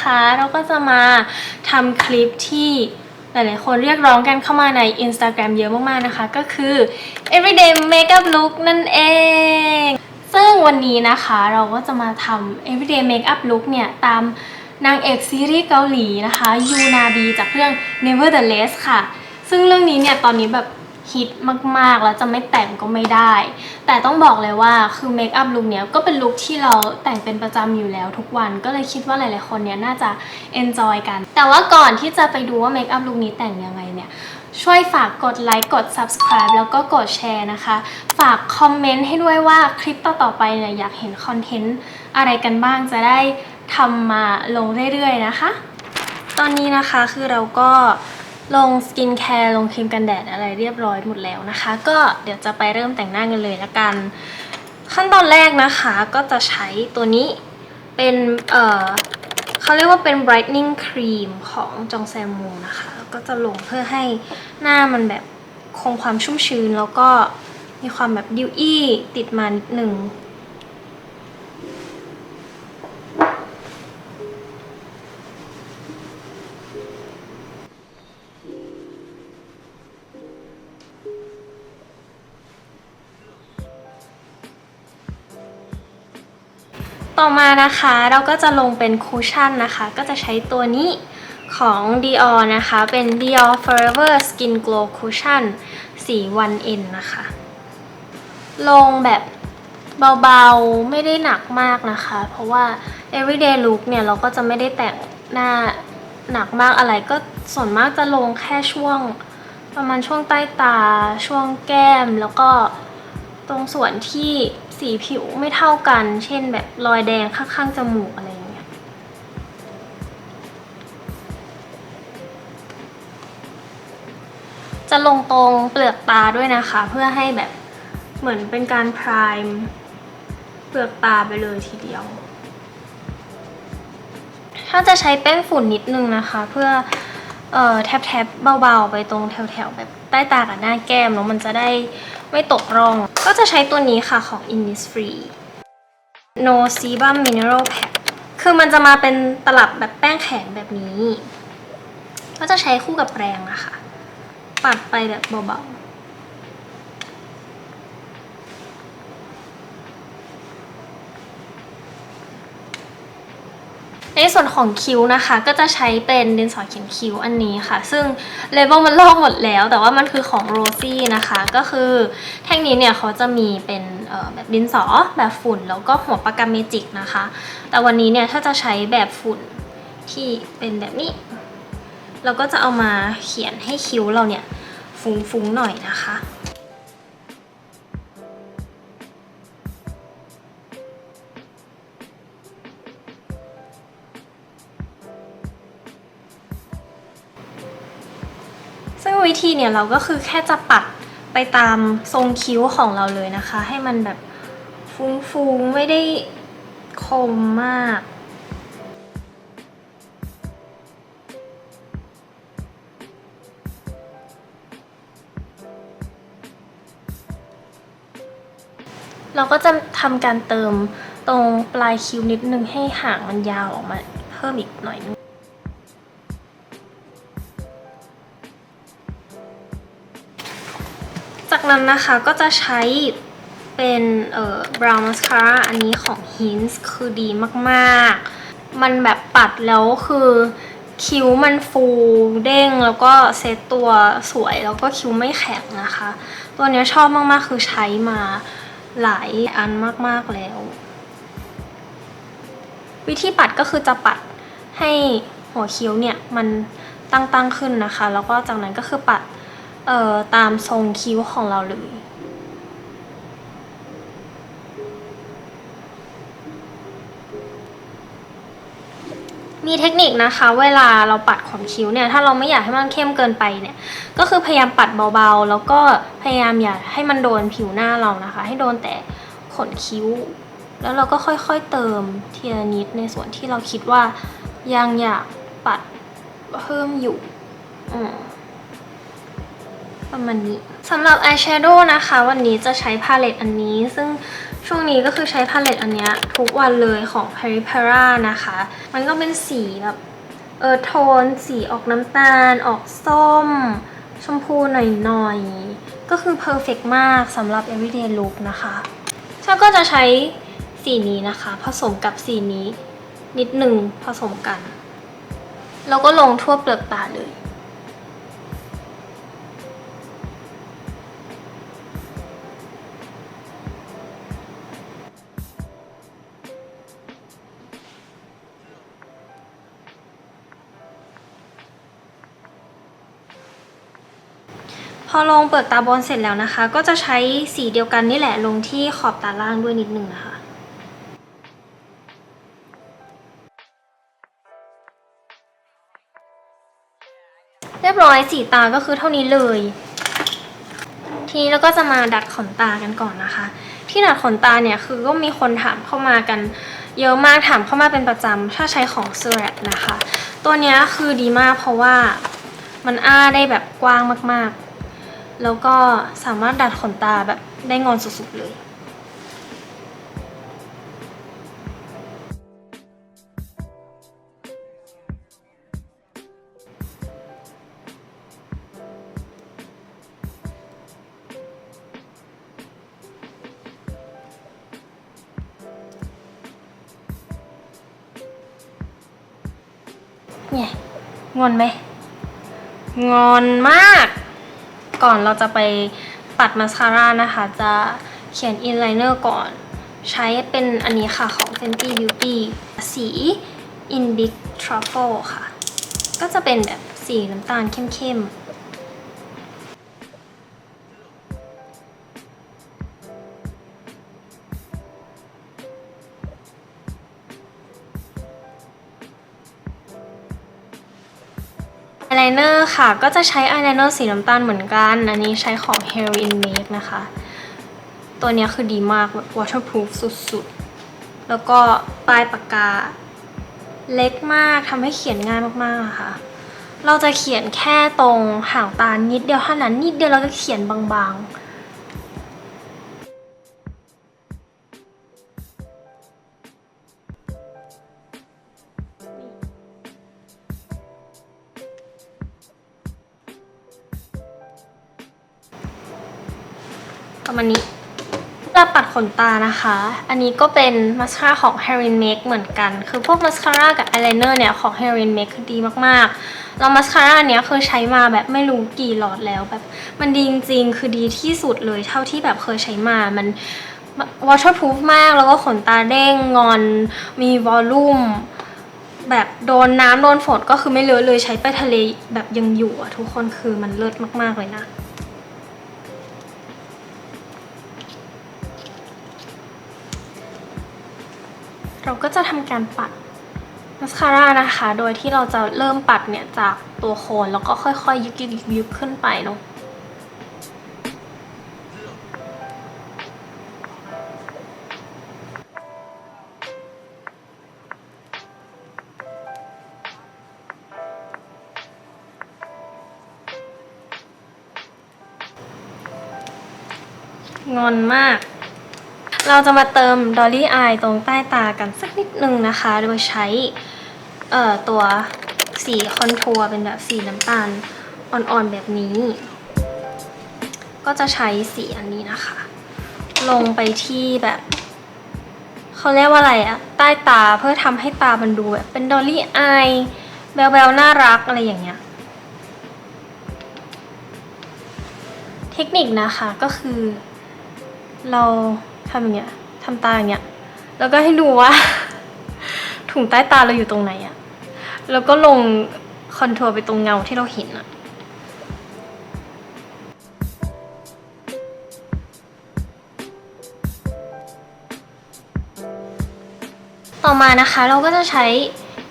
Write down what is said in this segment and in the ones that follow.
คนวันนี้นะคะ เราก็จะมาทำคลิปที่หลายๆคนเรียกร้องกันเข้ามาใน Instagram เยอะมากๆนะคะ ก็คือ everyday makeup look นั่นเอง ซึ่งวันนี้นะคะเราก็จะมาทำ everyday makeup look เนี่ยตามนางเอกซีรีส์เกาหลีนะคะ ยูนาบีจากเรื่อง Nevertheless ค่ะ ซึ่งเรื่องนี้เนี่ยตอนนี้แบบ ฮิตมากๆ แล้วจะไม่แต่งก็ไม่ได้ แต่ต้องบอกเลยว่าคือเมคอัพลุคเนี้ยก็เป็นลุคที่เราแต่งเป็นประจำอยู่แล้วทุกวันก็เลยคิดว่าหลายๆคนเนี่ยน่าจะ enjoy กัน แต่ว่าก่อนที่จะไปดูว่าเมคอัพลุคนี้แต่งยังไงเนี่ยช่วยฝากกดไลค์กด subscribe แล้วก็กดแชร์นะคะ ฝากคอมเมนต์ให้ด้วยว่าคลิปต่อๆไปเนี่ยอยากเห็นคอนเทนต์อะไรกันบ้างจะได้ทำมาลงเรื่อยๆนะคะ ตอนนี้นะคะคือเราก็ ลงสกินแคร์ลงครีมกันแดดอะไรเรียบร้อยหมดแล้วนะคะ ก็เดี๋ยวจะไปเริ่มแต่งหน้ากันเลยละกัน ขั้นตอนแรกนะคะก็จะใช้ตัวนี้เป็นเอ่อเขาเรียกว่าเป็น brightening cream ของจองแซมมูนะคะ ก็จะลงเพื่อให้หน้ามันแบบคงความชุ่มชื้นแล้วก็มีความแบบดิวอี้ติดมานิดหนึ่ง ต่อมานะคะเราก็จะลงเป็นคูชั่นนะคะ ก็จะใช้ตัวนี้ของ Dior นะคะ เป็น Dior Forever Skin Glow Cushion สี 1N นะคะ ลงแบบเบาๆ ไม่ได้หนักมากนะคะ เพราะว่า everyday look เนี่ย เราก็จะไม่ได้แต่งหน้าหนักมากอะไร ก็ส่วนมากจะลงแค่ช่วง ประมาณช่วงใต้ตา ช่วงแก้ม แล้วก็ตรงส่วนที่ สีผิวไม่เท่ากัน เช่นแบบรอยแดงข้างๆจมูกอะไรอย่างเงี้ย จะลงตรงเปลือกตาด้วยนะคะ เพื่อให้แบบเหมือนเป็นการพรายเปลือกตาไปเลยทีเดียว ถ้าจะใช้แป้งฝุ่นนิดนึงนะคะ เพื่อเอ่อแทบๆเบาๆ ไปตรงแถวๆแบบ ใต้ตากับหน้าแก้มแล้วมันจะได้ไม่ตกร่อง ก็จะใช้ตัวนี้ค่ะของ Innisfree No Sebum Mineral Pack คือมันจะมาเป็นตลับแบบแป้งแข็งแบบนี้ ก็จะใช้คู่กับแปรงอะค่ะปัดไปแบบเบาๆ ในส่วนของคิ้วนะคะ ก็จะใช้เป็นดินสอเขียนคิ้วอันนี้ค่ะ ซึ่งเลเวลมันลอกหมดแล้ว แต่ว่ามันคือของโรซี่นะคะ ก็คือแท่งนี้เนี่ยเขาจะมีเป็นแบบดินสอแบบฝุ่น แล้วก็หัวปากกาเมจิกนะคะ แต่วันนี้เนี่ยถ้าจะใช้แบบฝุ่นที่เป็นแบบนี้ เราก็จะเอามาเขียนให้คิ้วเราเนี่ยฟุ้งๆหน่อยนะคะ ธีเนี่ยเราก็คือแค่จะปัดไปตามทรงคิ้วของเราเลยนะคะ ให้มันแบบฟุ้งๆไม่ได้คมมากเราก็จะทำการเติมตรงปลายคิ้วนิดนึงให้หางมันยาวออกมาเพิ่มอีกหน่อยนึง นั้นนะคะก็จะใช้เป็นเอ่อ brown mascara อันนี้ของ Hints คือดีมากๆ มันแบบปัดแล้วคือคิ้วมันฟูเด้งแล้วก็เซตตัวสวยแล้วก็คิ้วไม่แข็งนะคะ ตัวเนี้ยชอบมากๆคือใช้มาหลายอันมากๆแล้ว วิธีปัดก็คือจะปัดให้หัวคิ้วเนี่ยมันตั้งๆขึ้นนะคะ แล้วก็จากนั้นก็คือปัด เอ่อตามทรงคิ้วของเราเลยมีเทคนิคนะคะ เวลาเราปัดขนคิ้วเนี่ย ถ้าเราไม่อยากให้มันเข้มเกินไปเนี่ย ก็คือพยายามปัดเบาๆ แล้วก็พยายามอย่าให้มันโดนผิวหน้าเรานะคะ ให้โดนแต่ขนคิ้ว แล้วเราก็ค่อยๆเติมทีละนิดในส่วนที่เราคิดว่ายังอยากปัดเพิ่มอยู่ อืม ประมาณนี้สำหรับอายแชโดว์นะคะ วันนี้จะใช้พาเลตอันนี้ ซึ่งช่วงนี้ก็คือใช้พาเลตอันนี้ทุกวันเลยของ p e r i p e r a นะคะ มันก็เป็นสีแบบเออโทน สีออกน้ำตาล ออกส้ม ชมพูหน่อยๆ ก็คือเพอร์เฟกมากสำหรับ everyday look นะคะฉันก็จะใช้สีนี้นะคะ ผสมกับสีนี้ นิดหนึ่งผสมกัน แล้วก็ลงทั่วเปลือกตาเลย อลงเปลือกตาบนเสร็จแล้วนะคะ ก็จะใช้สีเดียวกันนี่แหละลงที่ขอบตาล่างด้วยนิดนึงนะคะเรียบร้อยสีตาก็คือเท่านี้เลย ทีนี้เราก็จะมาดัดขนตากันก่อนนะคะ ที่ดัดขนตาเนี่ยคือก็มีคนถามเข้ามากัน เยอะมากถามเข้ามาเป็นประจำถ้าใช้ของ s u r a t นะคะ ตัวนี้คือดีมากเพราะว่ามันอ้าได้แบบกว้างมากๆ แล้วก็สามารถดัดขนตาแบบได้งอนสุดๆเลย เนี่ย งอนไหม งอนมาก ก่อนเราจะไปปัดมาสคาร่านะคะ จะเขียนอินไลเนอร์ก่อน ใช้เป็นอันนี้ค่ะของ Fenty Beauty สี In Big Truffle ค่ะ ก็จะเป็นแบบสีน้ำตาลเข้มๆ ไลเนอร์ค่ะ ก็จะใช้อายไลเนอร์สีน้ำตาลเหมือนกัน อันนี้ใช้ของ Heroin Make นะคะ ตัวนี้คือดีมากแบบ waterproof สุดๆ แล้วก็ปลายปากกาเล็กมากทำให้เขียนง่ายมากๆค่ะ เราจะเขียนแค่ตรงห่างตานิดเดียวเท่านั้นนิดเดียวเราก็เขียนบางๆ ปัดขนตานะคะ อันนี้ก็เป็นมาสคาร่าของ h e r i n Make เหมือนกัน คือพวกมาสคาร่ากับอายไลเนอร์เนี่ยของ h e r i n Make คือดีมากๆ แล้วมาสคาร่าเนี้ยคือใช้มาแบบไม่รู้กี่หลอดแล้วแบบมันดีจริงๆ คือดีที่สุดเลยเท่าที่แบบเคยใช้มา มัน waterproof มาก แล้วก็ขนตาเด้งงอน มีวอลลุ่มแบบโดนน้ำโดนฝนก็คือไม่เลอะเลยใช้ไปทะเลแบบยังอยู่อะทุกคนคือมันเลิศมากๆเลยนะ เราก็จะทำการปัดมาสคาร่านะคะ โดยที่เราจะเริ่มปัดเนี่ยจากตัวโคนแล้วก็ค่อยๆยึกยึกยึกขึ้นไปเนาะงอนมาก เราจะมาเติมดอลลี่อายตรงใต้ตากันสักนิดนึงนะคะ โดยใช้เอ่อตัวสีคอนทัวร์เป็นแบบสีน้ำตาลอ่อนๆแบบนี้ ก็จะใช้สีอันนี้นะคะ ลงไปที่แบบเขาเรียกว่าอะไรอะใต้ตาเพื่อทำให้ตามันดูแบบเป็นดอลลี่อายแบลๆน่ารักอะไรอย่างเงี้ย เทคนิคนะคะก็คือเรา ทำอย่างเงี้ยทำตาอย่างเงี้ย แล้วก็ให้ดูว่า ถุงใต้ตาเราอยู่ตรงไหนอะแล้วก็ลงคอนทัวร์ไปตรงเงาที่เราเห็นอะต่อมานะคะเราก็จะใช้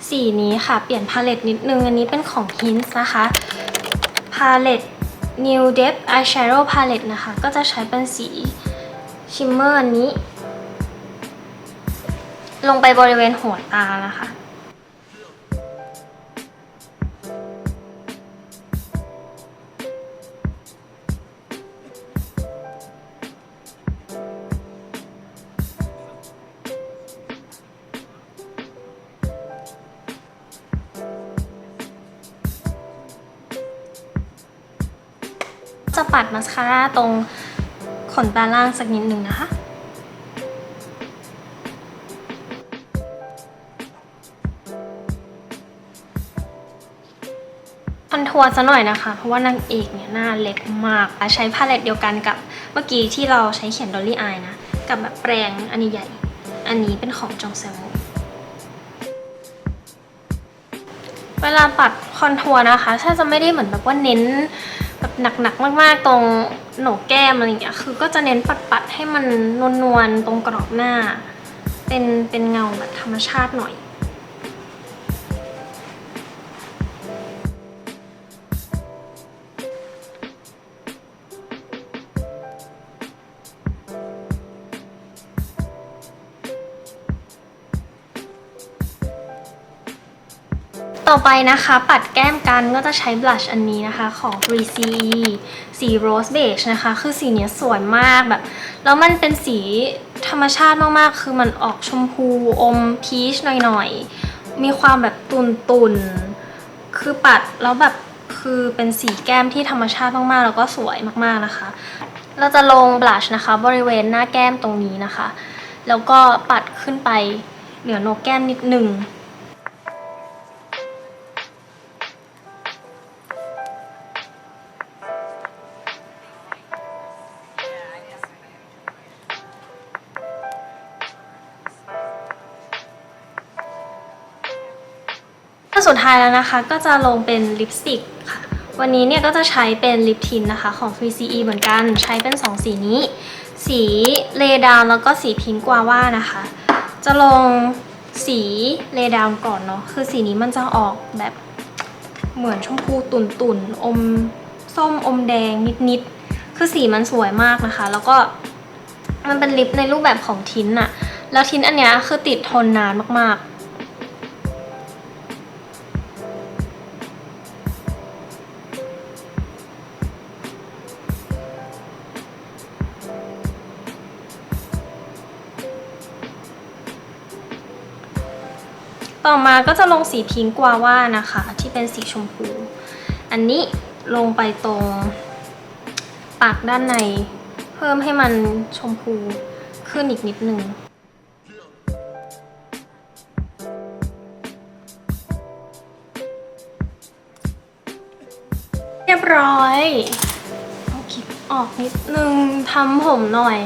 สีนี้ค่ะ เปลี่ยนพาเลตนิดนึง อันนี้เป็นของ Hints นะคะพาเลต New Depth Eyeshadow Palette นะคะ ก็จะใช้เป็นสี ชิมเมอร์อันนี้ ลงไปบริเวณหัวตานะคะ จะปัดมาสคาร่าตรง ขนตาล่างสักนิดหนึ่งนะคะ คอนทัวร์ซะหน่อยนะคะ เพราะว่านางเอกเนี่ยหน้าเล็กมากใช้พาเลตเดียวกันกับเมื่อกี้ที่เราใช้เขียนดอลลี่อายนะ กับแบบแปรงอันนี้ใหญ่ อันนี้เป็นของจองเซลโมเวลาปัดคอนทัวร์นะคะ ถ้าจะไม่ได้เหมือนแบบว่าเน้นแบบหนักๆมากๆตรง โหนกแก้มอะไรอย่างเงี้ยคือก็จะเน้นปัดๆให้มันนวลๆตรงกรอบหน้า เป็นเป็นเงาแบบธรรมชาติหน่อย ต่อไปนะคะ ปัดแก้มกันก็จะใช้บลัชอันนี้นะคะของ 3C สี Rose Beige นะคะ คือสีเนี้ยสวยมากแบบ แล้วมันเป็นสีธรรมชาติมากๆ คือมันออกชมพูอมพีชหน่อยๆ มีความแบบตุนๆ คือปัดแล้วแบบคือเป็นสีแก้มที่ธรรมชาติมากๆ แล้วก็สวยมากๆนะคะ เราจะลงบลัชนะคะ บริเวณหน้าแก้มตรงนี้นะคะ แล้วก็ปัดขึ้นไปเหนือโหนกแก้มนิดหนึ่ง สุดท้ายแล้วนะคะก็จะลงเป็นลิปสติกค่ะ วันนี้เนี่ยก็จะใช้เป็นลิปทินนะคะของ Free CE เหมือนกันใช้เป็น 2 สีนี้ สีเลดาวแล้วก็สีพิงกวาว่านะคะ จะลงสีเลดาวก่อนเนาะคือสีนี้มันจะออกแบบเหมือนชมพูตุ่นตุ่นๆอมส้มอมแดงนิดๆคือสีมันสวยมากนะคะ แล้วก็มันเป็นลิปในรูปแบบของทินอะแล้วทินอันเนี้ยคือติดทนนานมากๆ ต่อมาก็จะลงสีพิงกวาว่านะคะ ที่เป็นสีชมพู อันนี้ลงไปตรงปากด้านใน เพิ่มให้มันชมพูขึ้นอีกนิดนึงเรียบร้อย เอาคลิปออกนิดนึงทำผมหน่อย